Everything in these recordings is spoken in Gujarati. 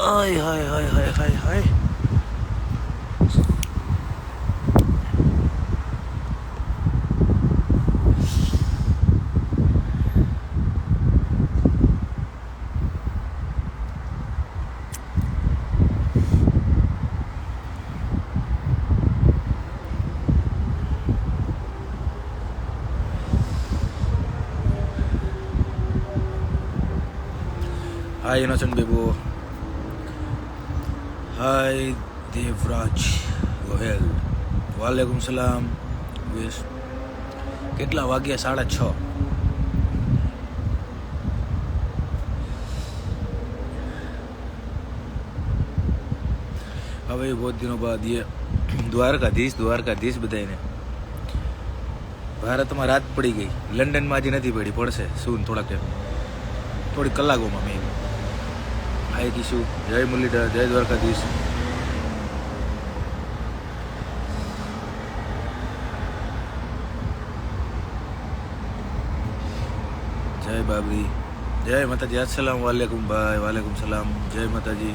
Hi hi hi hi hi hi hi innocent Bebo hi Devraj Gohel. વાલેકુમ સલામ. વેશ કેટલા વાગ્યા? સાડા છ. હવે બહુ દિનો બાદ એ દ્વારકાધીશ દ્વારકાધીશ બધાને ભારતમાં રાત પડી ગઈ. લંડનમાં હજી નથી પડી, પડશે. શું થોડાક થોડી કલાકોમાં મેં હાય કિશુ જય મુરલીધર, જય દ્વારકાધીશ. બાબરી જય માતાજી. અસલામ વાલેકુમ ભાઈ. વાલેકુમ સલામ. જય માતાજી.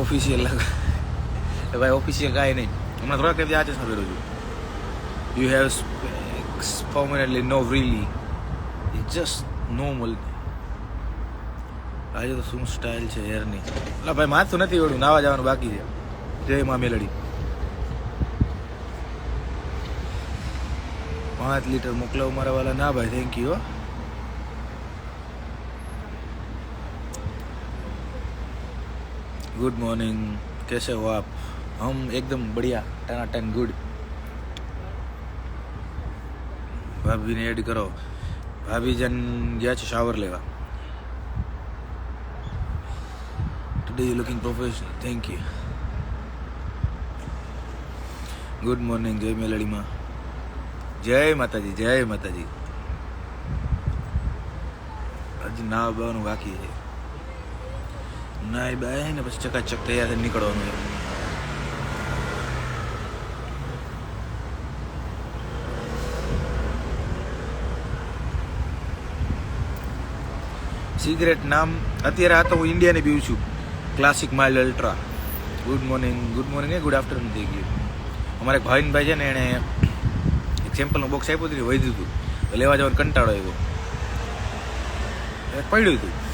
ઓફિસિયલ એ ભાઈ ઓફિસિયલ કાંઈ નહીં. હમણાં થોડાક ટાઈમથી આજે ચશ્મા છું. You have permanently no really it just normal આજે તો શું સ્ટાઇલ છે હેરની એટલે ભાઈ, માથું નથી ઓળું નાવા જવાનું બાકી છે. જય મા મેલડી. પાંચ લીટર મોકલાવ મારા વાલા. ના ભાઈ થેન્ક યુ गुड मॉर्निंग कैसे हो आप हम एकदम बढ़िया टनाटन गुड ભાભીને એડ કરો ભાભી જન ગયા છે શાવર લેવા today you looking professional thank you good morning જય મેલડીમાં જય માતાજી જય માતાજી હજી ના બાવાનું બાકી છે નાય બાય, ને પછી ચકાચક તૈયાર થઈને નીકળવાનું સિગરેટ નામ, અત્યારે આ તો હું ઇન્ડિયાની પીવું છું. Classic mild ultra good morning good morning good afternoon થઈ ગયું. અમારે એક ભાઈનભાઈ છે ને, એણે એક સેમ્પલનું બોક્સ આપ્યું હતું ને વહી દીધું લેવા જવાનો કંટાળો આવ્યો. પડ્યું હતું.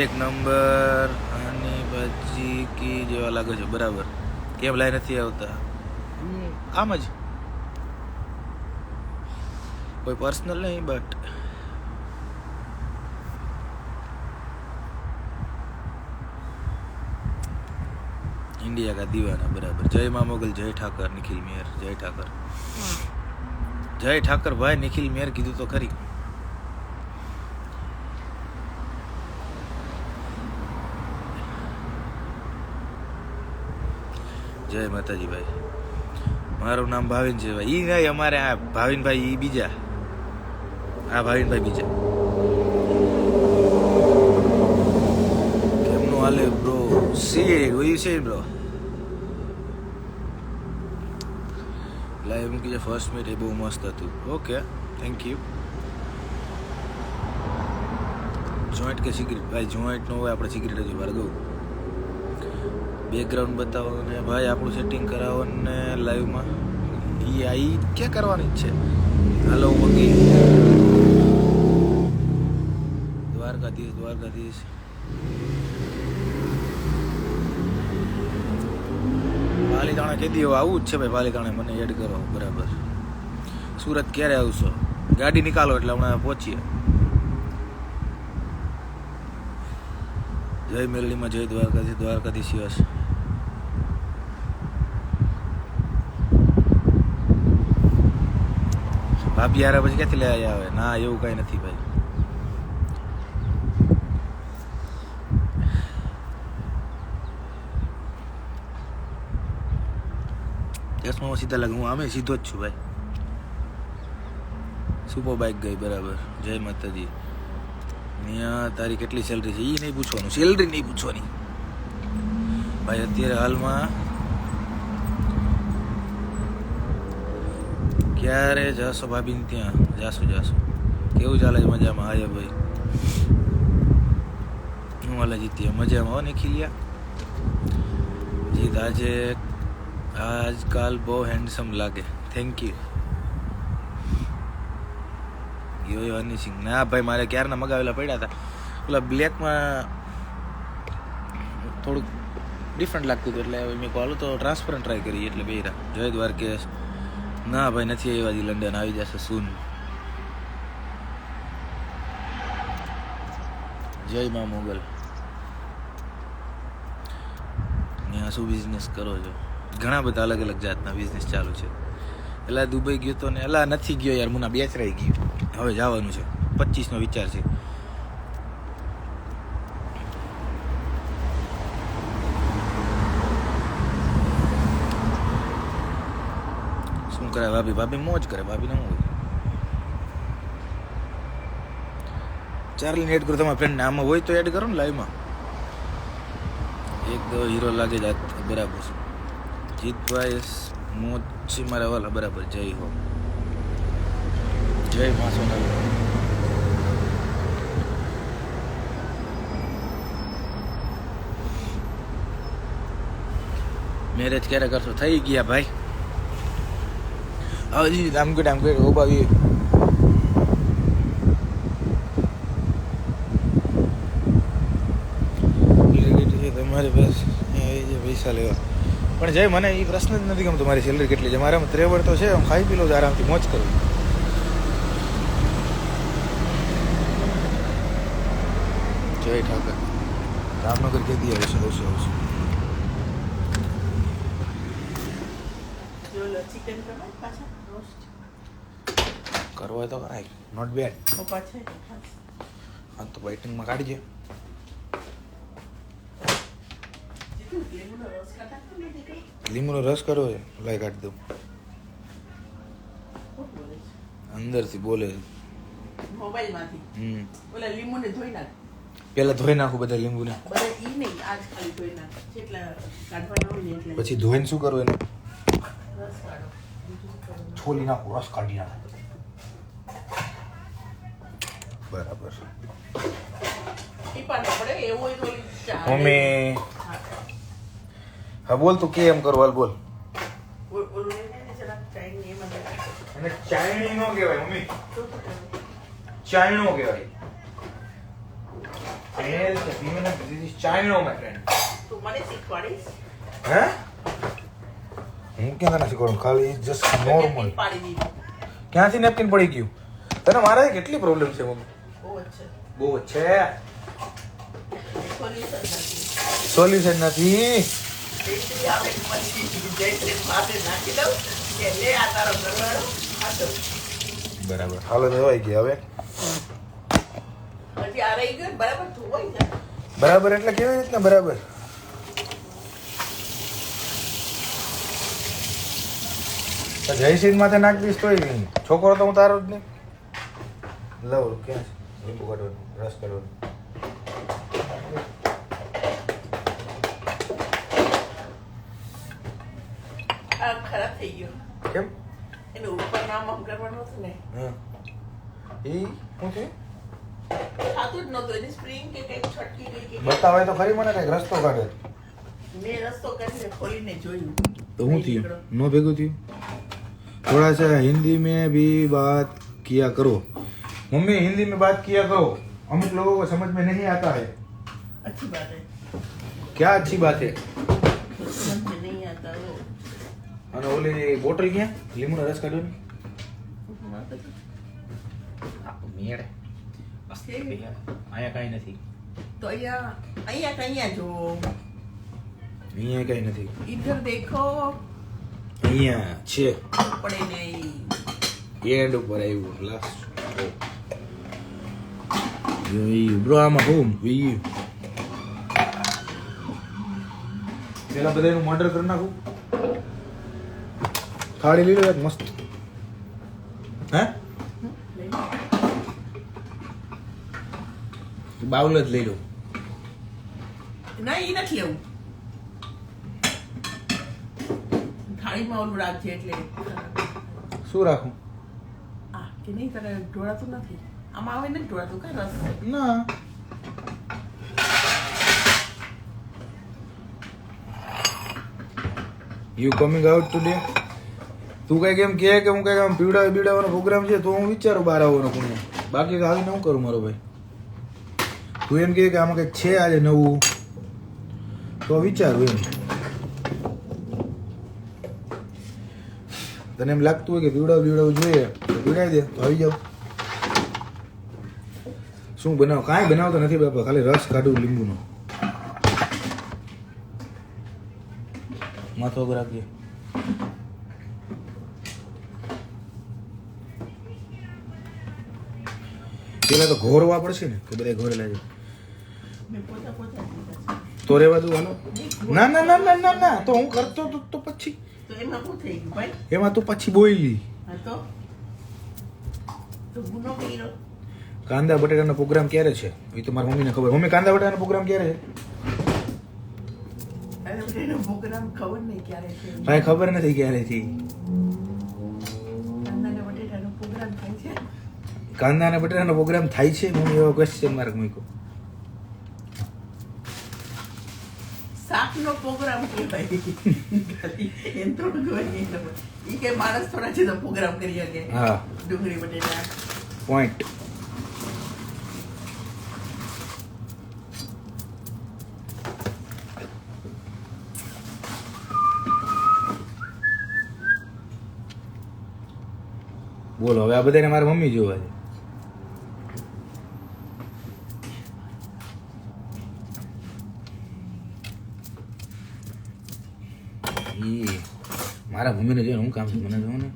એક નંબર આની ભાજી કી જેવા લાગે છે બરાબર. કેમ લાઈ નથી આવતા? આમ જ. કોઈ પર્સનલ નહીં બટ ઇન્ડિયા કા દીવાના બરાબર. જય મા મોગલ જય ઠાકર નિખિલ મેર જય ઠાકર. જય ઠાકર ભાઈ નિખિલ મેર કીધું તો ખરી. જય માતાજી ભાઈ મારું નામ ભાવિન છે ભાઈ ઈ નહીં અમારે આ ભાવિનભાઈ ઈ બીજા. આ ભાવિનભાઈ બીજા. કેમનું હાલે બ્રો સીડ what છે બ્રો લાઈવ મૂકી છે ફર્સ્ટ મિનિટ એ બહુ મસ્ત હતું. ઓકે થેન્ક યુ જોઈન્ટ કે સિગરેટ ભાઈ જોઈન્ટ નો હોય, આપણે સિગરેટ જ ભાર્ગવ બેકગ્રાઉન્ડ બતાવો ને ભાઈ, આપણું સેટિંગ કરાવો ને લાઈવમાં એ આ ક્યાં કરવાની જ છે? હાલો મગી દ્વારકાધીશ દ્વારકાધીશ. પાલીતાણા કેદી હવે આવું જ છે ભાઈ પાલીતાણા મને એડ કરો, બરાબર. સુરત ક્યારે આવશો? ગાડી નીકાળો એટલે હમણાં પહોંચીએ. જય મેલડીમાં જય દ્વારકાધીશ દ્વારકાધીશ યશ ભાભી યાર પછી ક્યાંથી લઈ આવે ના, એવું કઈ નથી ભાઈ. ચશ્મામાં સીધા લાગે, હું આમે સીધો જ છું ભાઈ. સુપર બાઇક ગઈ બરાબર, જય માતાજી. અહીંયા તારી કેટલી સેલરી છે? એ નહીં પૂછવાનું સેલરી નહીં પૂછવાની. ભાઈ, અત્યારે હાલમાં ક્યારે જાશો ભાભીને ત્યાં? જાશો જાશો. કેવું ચાલે છે મજામાં? આયા ભાઈ. હું વાલા જીતીએ મજામાં હો નિખિલિયા જીત આજે, આજકાલ બહુ હેન્ડસમ લાગે. થેન્ક યુ યો યો, હની ના ભાઈ, મારે ક્યારના મગાવેલા પડ્યા હતા. પેલા બ્લેકમાં થોડુંક ડિફરન્ટ લાગતું હતું એટલે મેં કહ્યું તો ટ્રાન્સપરન્ટ ટ્રાય કરી એટલે બે જય દ્વારકેશ. ના ભાઈ, નથી હજી લંડન આવી જશે સૂન જય મા મોગલ. ત્યાં શું બિઝનેસ કરો છો? ઘણા બધા અલગ અલગ જાતના બિઝનેસ ચાલુ છે. એલા દુબઈ ગયો તો ને એલા નથી ગયો યાર, મુના બેચરાઈ ગયું. હવે જવાનું છે. પચીસનો વિચાર છે. શું કરે ભાભી? ભાભી મોજ કરે. ભાભીને હોય? ચાર્લીને એડ કરો તમારા ફ્રેન્ડને આમાં હોય તો એડ કરો ને લાઈવમાં એક દો હીરો લાગે જાત બરાબર જીતભાઈ મોજ છે મારા વાલા. બરાબર. જય હો. જય મા સોનાલી મેરેજ ક્યારે કરશો? થઈ ગયા ભાઈ. હજી આમ I'm good. ગુડ ઓ ભાઈ તમારી પાસે એ પૈસા લેવા પણ જય મને એ પ્રશ્ન જ નથી ગમતો મારી સેલરી કેટલી છે. મારે આમ ત્રેવડ તો છે આમ ખાઈ પી લો છું આરામથી મોજ કરું જય ઠાકર. રામનગર કેદી આવશે આવશે. આવશે ચિકન કરવા પાછા? રોસ્ટ કરવો હોય તો કરાય. નોટ બેડ પપ્પા છે હા તો બાઇટિંગમાં કાઢજે. લીંબુનો રસ કરવો છે? લાઈ કાઢી દઉં? અંદરથી બોલે મોબાઈલમાંથી. ઓલા લીંબુને ધોઈ નાખ. પહેલા ધોઈ નાખું બધા લીંબુને. ને પછી ધોઈને શું કરવું એને? રસ કાઢો? છોલી નાખું રસ કાઢી નાખું. બરાબર. મમ્મી. હા. બોલ તું કેમ એમ હાલ બોલ. લે ને કહેવાય મમ્મી. તો શું કરવું? ચાઇણો કહેવાય ચાઇણો માય ફ્રેન્ડ તું મને શીખવાડીશ? હે? હું ક્યાં નથી કરું? ખાલી જસ્ટ નોર્મલ ક્યાંથી નેપકિન પડી ગયું? તને મારા કેટલી પ્રોબ્લેમ છે મમ્મી? બહુ છે. સોલ્યુશન નથી. બરાબર. હાલો ધોવાઈ ગયા હવે બરાબર એટલે કેવી રીતના બરાબર? તો જયશ્રી માથે નાખ દઈશ તોય છોકરો તો હું તારો જ નહીં. લવ ક્યાં છે? લીંબુ કાઢવાનું રસ કાઢવાનું. ખરાબ થઈ ગયો. કેમ? એનું ઉપર નામ આમ કરવાનું હતું ને. હા. ઈ શું છે? થતું જ નહોતું એની સ્પ્રિંગ કે કંઈક છટકી ગઈ બતાવે તો ખરી મને કંઈક રસ્તો કાઢે. મેં રસ્તો કરીને ખોલીને જોયું तो हूँ थी नो भेगो थी थोड़ा सा हिंदी में भी बात किया करो मम्मी हिंदी में बात किया करो अमुक लोगों को समझ में नहीं आता है अच्छी बात है क्या अच्छी बात है समझ में नहीं आता वो અને ઓલી બોટલ ક્યાં લીંબુનો રસ કાઢ્યો ને મેળ કેવી? અહીંયા કાંઈ નથી તો અહીંયા અહીંયા કઅહીંયા જો અહીંયા કઈ નથી. ઇધર દેખો. અહીંયા છે. પડે નહીં. એન્ડ ઉપર આવ્યું લાસ્ટ બ્રો આમાં પેલા મર્ડર કરી નાખું. થાળી લઈ લો એક મસ્ત. હે? બાઉલ જ લઈ લો. ના એ નથી લેવું માં ઓલું રાખજે એટલે. શું રાખું? આ કે નહીં તને ઢોળાતું નથી? આમાં આવે ને ઢોળાતું કઈ રસ ના. યુ કમિંગ આઉટ ટુડે તું કઈ કેમ કહે કે હું કઈ આમ પીવડાવી બીવડાવવાનો પ્રોગ્રામ છે તો હું વિચારું બહાર આવવાનો કોને બાકી આવીને હું કરું મારો ભાઈ. તું એમ કે આમાં કંઈક છે આજે નવું તો વિચારું એમ. તને એમ લાગતું હોય કે પીવડાવ બીવડાવ જોઈએ તો પીવડાવી દે તો આવી જાવ શું બનાવ? કાંઈ બનાવતો નથી બાપા ખાલી રસ કાઢું લીંબુનો. માથો રાખજે. પેલા તો ઘોરવા પડશે ને કે બધા ઘોરેલા છે. તો રેવા દઉં હાલો. ના ના ના ના ના તો હું કરતો તો પછી. તો એમાં શું થઈ ગયું ભાઈ? એમાં તો પછી હા તો? તો ગુનો કર્યો. કાંદા બટેટાનો પ્રોગ્રામ ક્યારે છે? એ તો મારી મમ્મીને ખબર. મમ્મી કાંદા બટાકાનો પ્રોગ્રામ ક્યારે છે? પ્રોગ્રામ ખબર નહીં ક્યારે છે. ભાઈ ખબર નથી ક્યારે છે? કાંદા અને બટેટાનો પ્રોગ્રામ થાય છે? મમ્મી એવો ક્વેશ્ચન માર્ક મૂક્યો. એમ થોડું કહેવાય એ કે માણસ થોડા છે તો પ્રોગ્રામ કરી શકે. હા. ડુંગળી બટેટા. પોઈન્ટ બોલો હવે આ બધાને મારા મમ્મી જોવા છે. એ મારા મમ્મીને જોઈને હું કામ છે મને જોઉં ને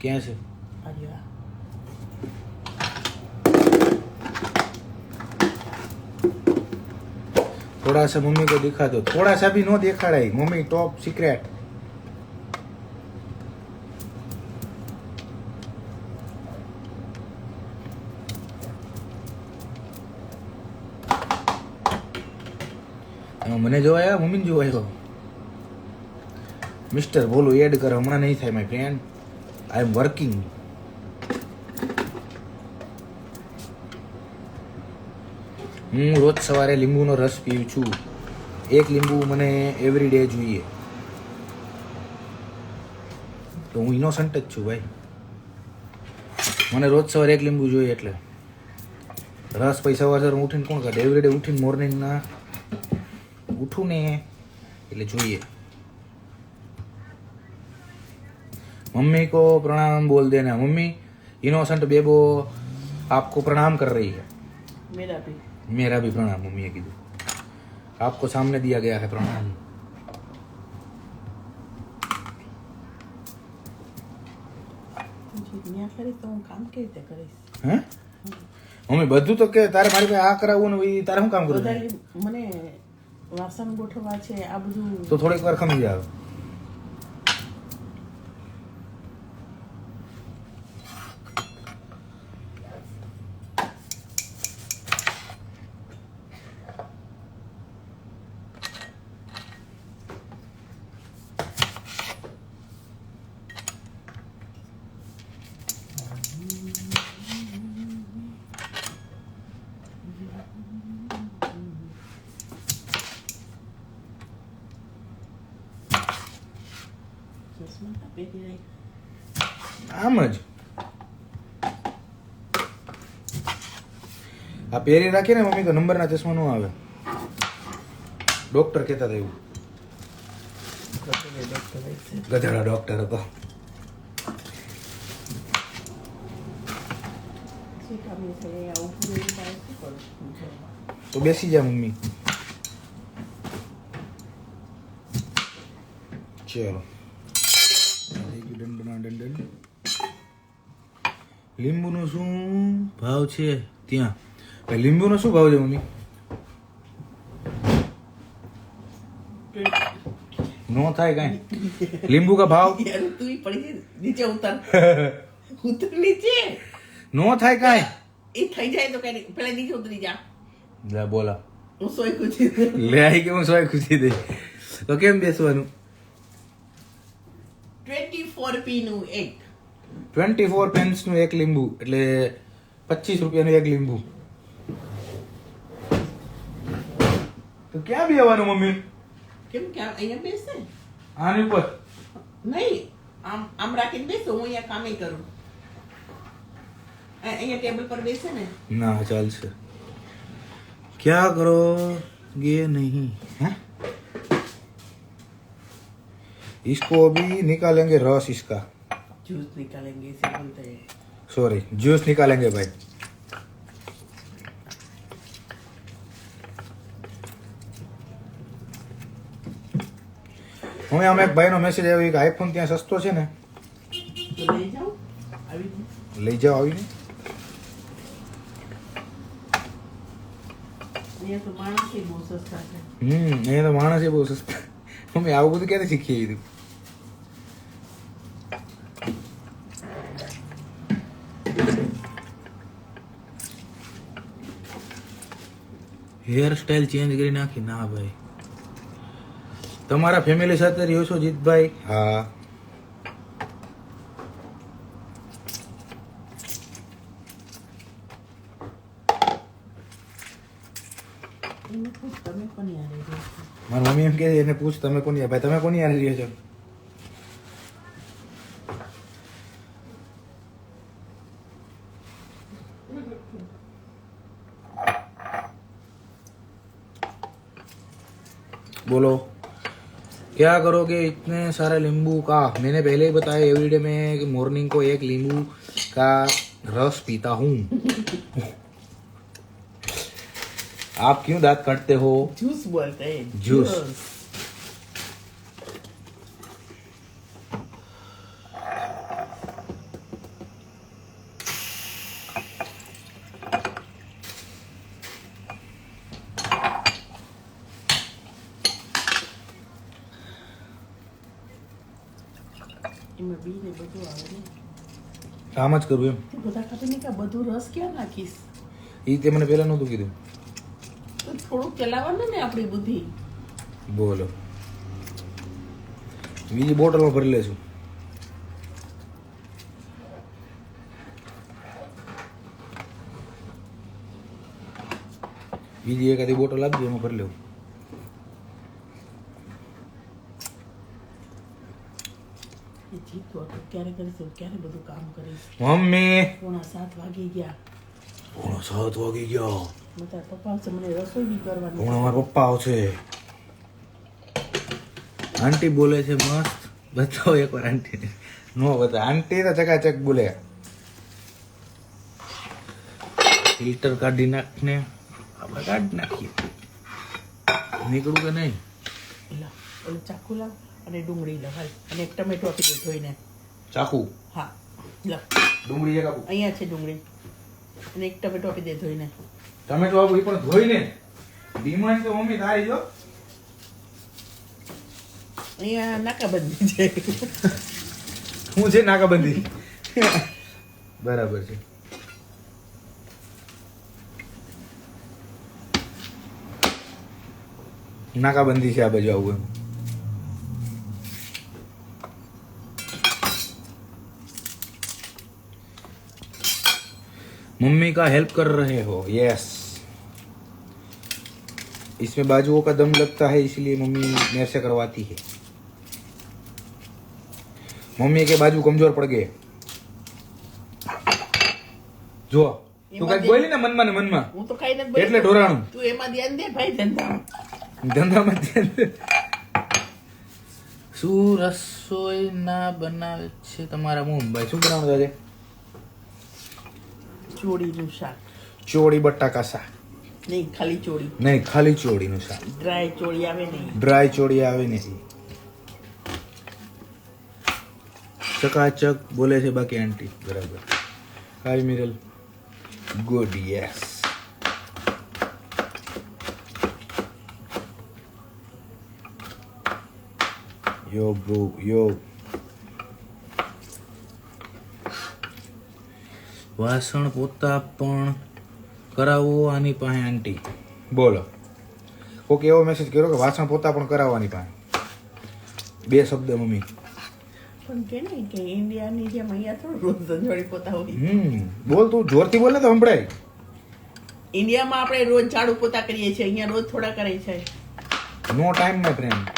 ક્યાં છે? થોડા સા મમ્મી કો દિખા થોડા સા ભી નો દેખાડાય. મમ્મી ટોપ સિક્રેટ મને જોવા આવ્યા? મમ્મીને જોવા આવ્યો. મિસ્ટર બોલું એડ કર. હમણાં નહીં થાય my friend I am working હું રોજ સવારે લીંબુનો રસ પીઉં છું. એક લીંબુ મને એવરી ડે જોઈએ. તો હું ઇનોસન્ટ જ છું, ભાઈ. મને રોજ સવારે એક લીંબુ જોઈએ એટલે. રસ પૈસા સવાર હું ઉઠીને કોણ કાઢે એવરી ડે ઉઠીને મોર્નિંગના ઉઠું ને એટલે જોઈએ मम्मी को प्रणाम बोल देना मम्मी इनोसेंट बेबो आपको प्रणाम कर रही है મેરા ભી मेरा भी प्रणाम मम्मी ने कीधु आपको सामने दिया गया है प्रणाम ત્યાં કરી તો હું કામ કેવી રીતે કરીશ હે મમ્મી બધું તો કે તારે મારી પાસે આ કરાવવું ને ઈ તારે શું કામ કરવું વધારે મને વાસણ ગોઠવવા છે આ બધું તો થોડીક વાર ખમી જાવ ચશ્મા પહેરી રહી આમ જ. આ પહેરી રાખીએ ને મમ્મી તો નંબરના ચશ્મા ન આવે. ડોક્ટર કહેતા હતા એવું. ગધેડા ડોક્ટર હતો. તો બેસી જા મમ્મી. ચલો. લીંબુનો શું ભાવ છે? ત્યાં. લીંબુનો શું ભાવ છે મમ્મી? નો થાય કઈ. લીંબુ કા ભાવ. નીચે ઉતર. ઉતર નીચે. નો થાય કઈ. એ થઈ જાય તો કઈ પેલા નીચે ઉતરી જા. લે બોલા. હું સોય ખુશી લે આઈ કે હું સોય ખુશી દે તો કેમ બેસવાનું? ટ્વેન્ટી ફોર પી નું એક. ટ્વેન્ટી ફોર પેન્સનું એક લીંબુ એટલે પચીસ રૂપિયાનું એક લીંબુ. તો ક્યાં બી આવવાનું મમ્મી? કેમ ક્યાં અહીંયા બેસે? આની ઉપર? નહીં આમ આમ રાખીને બેસો હું અહીંયા કામે કરું. અહીંયા ટેબલ પર બેસે ને? ના ચાલશે. ક્યાં કરો ये નહીં? હે? इसको अभी निकालेंगे रस इसका जूस निकालेंगे इसे बोलते हैं सॉरी जूस निकालेंगे भाई હવે અમે એક ભાઈનો મેસેજ આવ્યો કે આઈફોન ત્યાં સસ્તો છે ને તો લઈ જાઓ આવી જાઓ. લઈ જાઓ આવીને અહીંયા તો માણસ બહુ સસ્તા છે હમ અહીંયા તો માણસ એ બહુ સસ્તા અમે આવું બધું ક્યાંથી શીખીએ કીધું હેર સ્ટાઇલ ચેન્જ કરી નાખી. ના ભાઈ. તમારા ફેમિલી સાથે રહ્યો છો જીતભાઈ? હા? મારી મમ્મી એમ કહે એને પૂછ તમે કોની ભાઈ તમે કોની હારે રહ્યો છો? बोलो। क्या करोगे इतने सारे नींबू का? मैंने पहले ही बताया एवरीडे में कि मॉर्निंग को एक नींबू का रस पीता हूँ। आप क्यों दांत काटते हो? जूस बोलते हैं। जूस। બધું આવે આમ જ કરવું એમ. બધા ખાતે નહીં કે બધું રસ ક્યાં નાખીશ? એ તે મને પહેલા નહોતું કીધું. થોડુંક ચલાવવાનું ને આપણી બુદ્ધિ. બોલો. બીજી બોટલમાં ભરી લેશું. બીજી એકાદી બોટલ આપજો એમાં ભરી લેવું એ જીતું હતું ક્યારે કરીશું ક્યારે બધું કામ કરીશ મમ્મી! પોણા સાત વાગી ગયા. પોણા સાત વાગી ગયો. બધા પપ્પા આવશે મને રસોઈ બી કરવાની પોણા મારા પપ્પા આવશે. આંટી બોલે છે મસ્ત. બતાવો એકવાર આંટી નો બતા આંટી તો ચકાચક બોલે. ફિલ્ટર કાઢી નાખને. આપણે કાઢી નાખીએ. નીકળું કે નહીં? ચાકુ લાવ અને ડુંગળી લાવ અને એક ટમેટો આપી દે ધોઈને. ચાખું હા લો. ડુંગળી છે કાપુ અહીંયા છે ડુંગળી. અને એક ટમેટો આપી દે ધોઈને. ટમેટો આપું એ પણ ધોઈને. ડિમાન્ડ તો મમ્મી તારી જો. અહીંયા નાકાબંધી છે. હું છે નાકાબંધી? બરાબર છે. નાકાબંધી છે આ બાજુ આવું એમ. मम्मी का हेल्प कर रहे हो यस इसमें बाजुओं का दम लगता है इसलिए मम्मी मेरे से करवाती है मम्मी के बाजू कमजोर पड़ गए જો તું કઈ બોલી ને મનમાં ને મનમાં હું તો ખાઈને જ એટલે બોલી. ઢોરાણું. તું એમાં ધ્યાન દે ભાઈ ધંધા ધંધામાં ધ્યાન દે. શું રસોઈ ના બનાવે છે તમારા મુંબઈ શું બનાવવાનું આજે ચોળીનું શાક. ચોળી બટાકા શાક. નહીં ખાલી ચોળી. નહીં ખાલી ચોળીનું શાક. ડ્રાય ચોળી આવે નહીં. ડ્રાય ચોળી આવે નહીં. ચકાચક બોલે છે બાકી આંટી. બરાબર. Hi Miral. Good yes yo bro yo વાસણ પોતા પણ કરાવો આની પાસે આંટી. બોલો. કોઈક એવો મેસેજ કર્યો કે વાસણ પોતા પણ કરાવવાની પાસે. બે શબ્દ મમ્મી. પણ કે ને કે ઇન્ડિયાની જેમ અહીંયા થોડું રોજ સંજોડી પોતા હોય. હમ. બોલ તું જોરથી બોલ ને તો સંભળાય. ઇન્ડિયામાં આપણે રોજ ઝાડુ પોતા કરીએ છીએ અહીંયા રોજ થોડા કરે છે. નો ટાઈમ માય ફ્રેન્ડ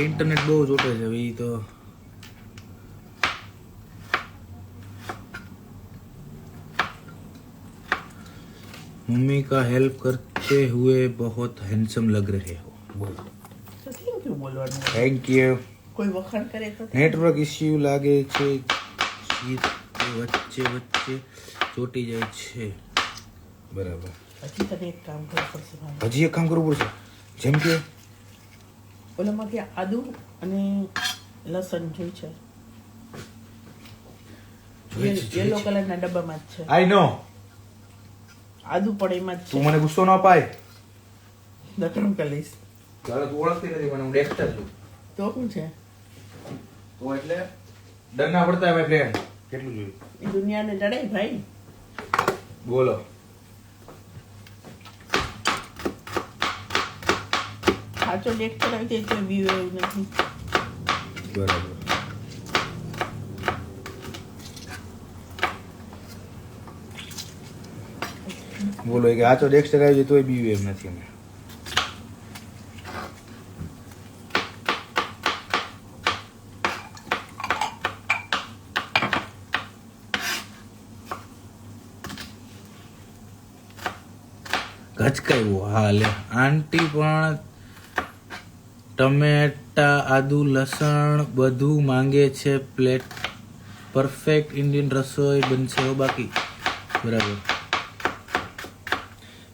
ભાઈ ઇન્ટરનેટ બહુ ચોટે છે હવે ઈ તો मम्मी का हेल्प करते हुए बहुत हैंडसम लग रहे हो बोलो તો થેન્ક યુ બોલવાનું થેન્ક યુ કોઈ વખાણ કરે તો નેટવર્ક ઇસ્યુ લાગે છે ગીત વચ્ચે વચ્ચે ચોટી જાય છે બરાબર હજી તને એક કામ કરવું પડશે મારે. હજી એક કામ કરવું પડશે જેમ કે ઓલામાંથી આદુ અને લસણ જોઈ છે યલો છે. કલરના ડબ્બામાં જ છે. આઈ નો. આદુ પણ એમાં જ તું મને ગુસ્સો ન અપાય. દકડમ કલીશ ચાલો તું ઓળખતી નથી મને હું ડેક્સ્ટર છું. તો શું છે? તો એટલે ડરના પડતા માય ફ્રેન્ડ કેટલું જોયું? એ દુનિયાને ડરાય ભાઈ. બોલો. સાચો લેખ કરાવી દે તો વ્યૂ એવું નથી. બરાબર. બોલો કે આચો ડેક્સ્ટર આવી જાય તોય બીવી એમ નથી અમે ઘચકાયું હા લે આંટી પણ ટમેટા, આદુ, લસણ બધું માંગે છે. પ્લેટ પરફેક્ટ ઇન્ડિયન રસોઈ બનશે હો બાકી. બરાબર.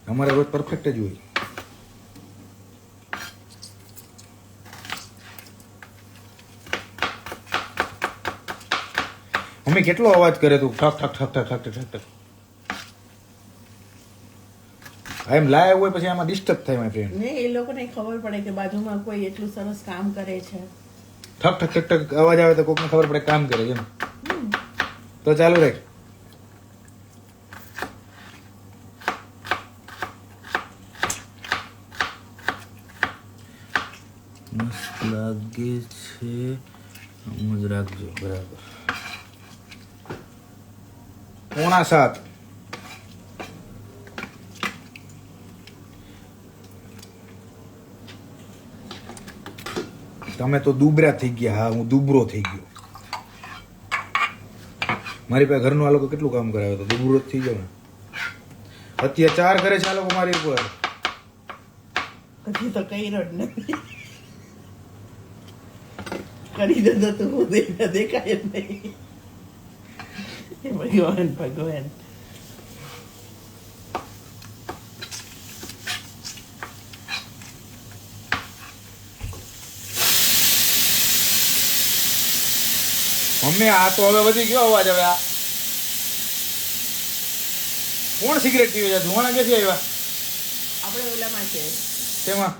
અમારે રોજ પરફેક્ટ જ હોય. મમ્મી, કેટલો અવાજ કરે તું? ઠક ઠક ઠક ઠક ઠક ઠક ઠક. એમ લાઈવ હોય પછી આમાં ડિસ્ટર્બ થાય મારી ફ્રેન્ડ ને એ લોકોને ખબર પડે કે બાજુમાં કોઈ એટલું સરસ કામ કરે છે. ઠક ઠક ઠક ઠક અવાજ આવે તો કોકને ખબર પડે કામ કરે એમ. તો ચાલુ રાખ. લાગે છે. હું જ રાખજો બરાબર. પોણા સાત. તમે તો દુબરા થઈ ગયા, હા, હું દુબરો થઈ ગયો. મારી પાસે ઘરનું આ લોકો કેટલું કામ કરાવે તો દુબરો થઈ ગયો અત્યાચાર કરે છે આ લોકો મારી ઉપર. હજી તો કઈ રડ કરી દો તો દેખાય નહીં. ભગવાન ભગવાન. મમ્મી આ તો હવે વધી ગયો અવાજ હવે આ. કોણ સિગરેટ પીવે છે? ધુવાણા ક્યાંથી આવ્યા? આપણે ઓલામાં છે. તેમાં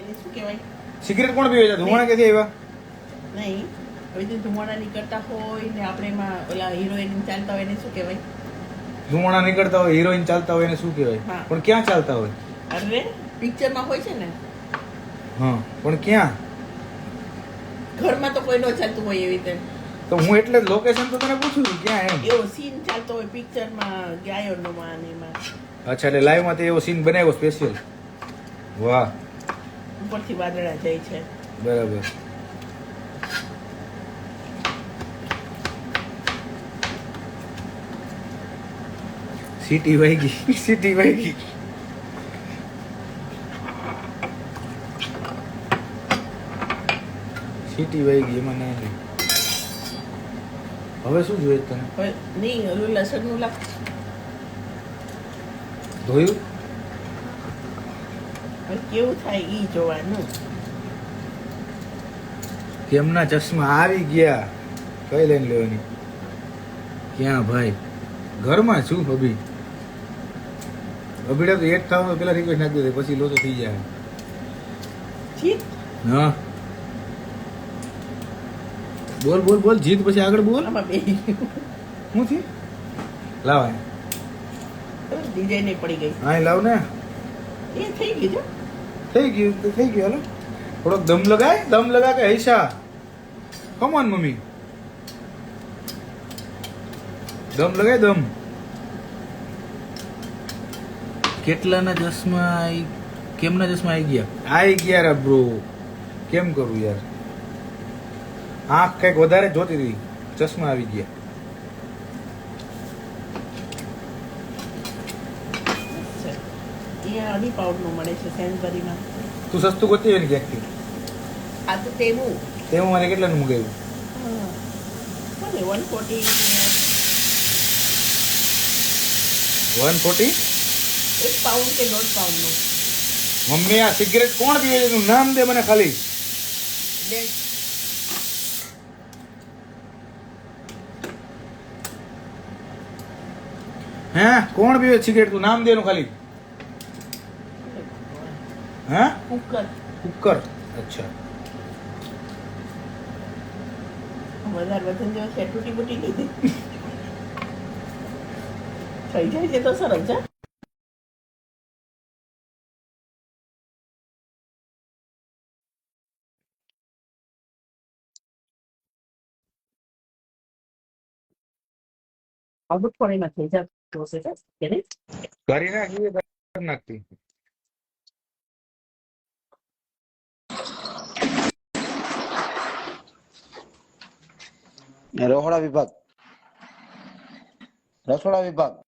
એને શું કહેવાય? સિગરેટ કોણ પીવે છે? ધુવાણા ક્યાંથી આવ્યા? નહીં. હવે તો ધુમાડા નીકળતા હોય ને આપણે એમાં ઓલા હિરોઈન ચાલતા હોય એને શું કહેવાય? ધુમાણા નીકળતા હોય હિરોઈન ચાલતા હોય એને શું કહેવાય. પણ ક્યાં ચાલતા હોય? અરે પિક્ચરમાં હોય છે ને? હા પણ ક્યાં? ઘરમાં તો કોઈ ન ચાલતું હોય એવી રીતે. તો હું એટલે લોકેશન તો તને પૂછું છું ક્યાં એમ? એવો સીન ચાલતો હોય પિક્ચરમાં ગાયો નો માં એમાં. અચ્છા એટલે લાઈવમાં તે એવો સીન બનાવ્યો સ્પેશિયલ વાહ. ઉપરથી વાદળા જાય છે. બરાબર. સિટી વહી ગઈ સીટી વહી સીટી વહી ગઈ એમાં નહીં હવે શું જોઈએ તને? નહીં ઓલું લસણનું લાગ ધોયું? કેવું થાય ઈ જોવાનું. કેમના ચશ્મા? આવી ગયા. કઈ લઈને લેવાની ક્યાં ભાઈ? ઘરમાં છું અભી. અભીડા તો એક થાવ પેલા રિક્વેસ્ટ નાખી દે પછી લોચો થઈ જાય. ઠીક. હા. બોલ બોલ બોલ જીત પછી આગળ બોલ. હું બે લાવથી ડીજે ને પડી ગઈ. હા લાવ ને. એ થઈ ગઈ છે. થઈ ગયું તો થઈ ગયું હાલો. થોડોક દમ લગાય દમ લગા કે હૈશા કમ ઓન મમ્મી. દમ લગાય દમ. કેટલાના ચશ્મા કેમના ચશ્મા આવી ગયા? આવી ગયા રે બ્રો કેમ કરું યાર? આંખ કંઈક વધારે જોતી હતી. ચશ્મા આવી ગયા. એ અઢી પાઉન્ડનું મળે છે સેન્સબરીમાં તું સસ્તું ગોતી હોય ને ક્યાંકથી? આ તો તેવું. તેવું મને કેટલાનું મંગાવ્યું? કોને વન ફોર્ટી વન ફોર્ટી? એક પાઉન્ડ કે દોઢ પાઉન્ડનું. મમ્મી આ સિગરેટ કોણ પીવે છે? એનું નામ દે મને ખાલી. હે? કોણ પીવે સિગરેટ તું નામ દેનું ખાલી. હે? કુકર. કુકર. અચ્છા. વધારે વજન જેવો તૂટી બૂટી લીધી. થઈ જાય છે તો સરસ છે અમુક પાણીમાં થઈ જતું પ્રોસેસ કે નહીં કરી નાખી કરી નાખતી રોહડા વિભાગ. રસોડા વિભાગ.